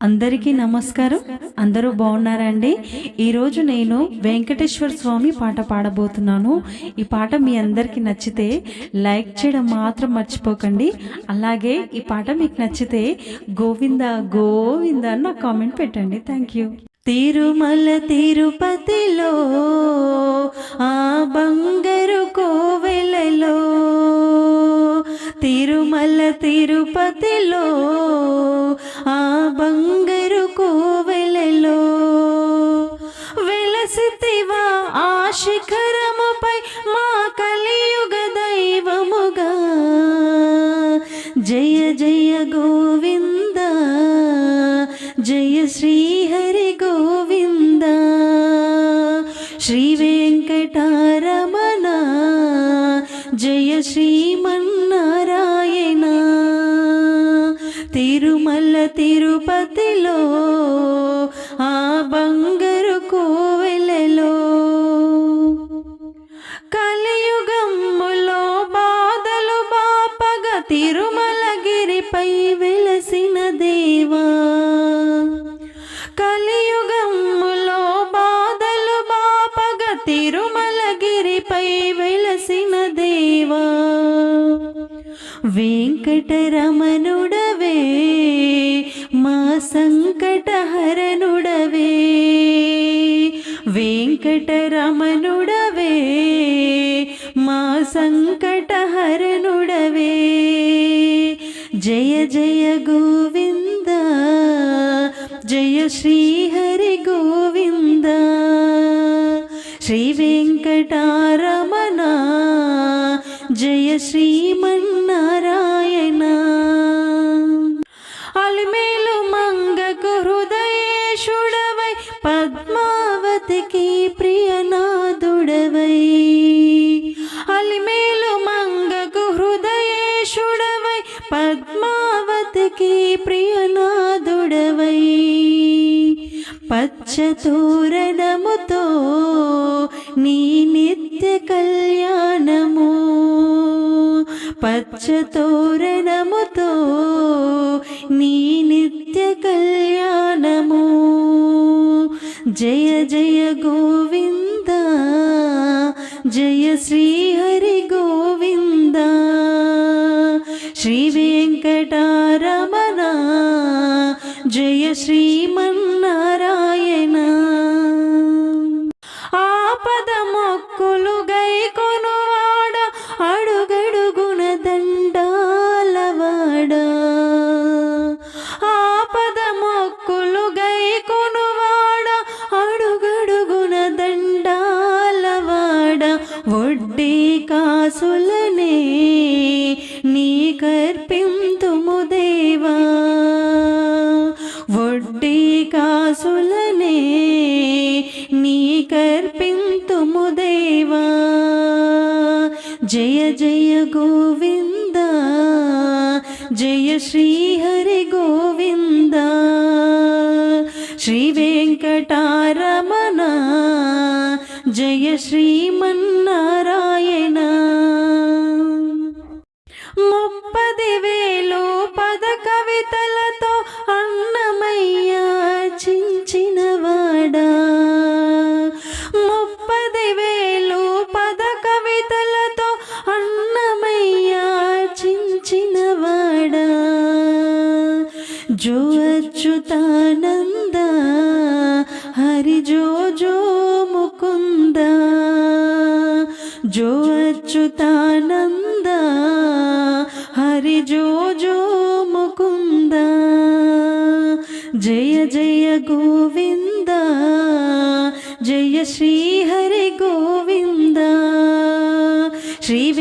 అందరికీ నమస్కారం. అందరూ బాగున్నారా అండి ఈరోజు నేను వెంకటేశ్వర స్వామి పాట పాడబోతున్నాను. ఈ పాట మీ అందరికీ నచ్చితే లైక్ చేయడం మాత్రం మర్చిపోకండి. అలాగే ఈ పాట మీకు నచ్చితే గోవింద గోవింద అని నాకు కామెంట్ పెట్టండి. Thank you. తిరుమల తిరుపతిలో ఆ బంగారు కోవ తిరుమల తిరుపతిలో ఆ బంగారు కోవెలలో వెలసితివా ఆ శిఖరముపై మా కలియుగ దైవముగా. జయ జయ గోవింద జయ శ్రీహరి గోవింద శ్రీ వెంకటారమ జయ శ్రీమన్నారాయణ. తిరుమల తిరుపతిలో ఆ బంగారు కోవెలలో. కలియుగములో బాధలు బాపగ తిరు వెంకటరమణుడవే మా సంకటహరణుడవే. వెంకటరమణుడవే మా సంకటహరణుడవే. జయ జయ గోవింద జయ శ్రీహరి గోవింద. శ్రీ వెంకటారమణ జయ శ్రీమన్నారాయణ. అలిమేలు మంగకు హృదయేశుడవై పద్మావతికి ప్రియనాథుడవై. అలిమేలు మంగకు హృదయేశుడవై పద్మావతికి ప్రియనా పచ్చతోరణముతో నీ నిత్య కళ్యాణము. పచ్చతోరణముతో నీ నిత్య కళ్యాణము. జయ జయ గోవింద జయ శ్రీహరి గోవింద. శ్రీ వెంకటారమణ జయ శ్రీమన్నారా నీ కర్పింతుము దేవా. ఒడ్డి కాసులనే నీ కర్పింతుము దేవా. జయ జయ గోవింద జయ శ్రీహరి గోవింద. శ్రీ వెంకటారమణ జయ శ్రీమన్నా అచ్యుతానంద హరి జో జో ముకుంద. జో అచ్యుతానంద హరి జో జో ముకుంద. జయ జయ గోవింద జయ శ్రీ హరి గోవింద. శ్రీ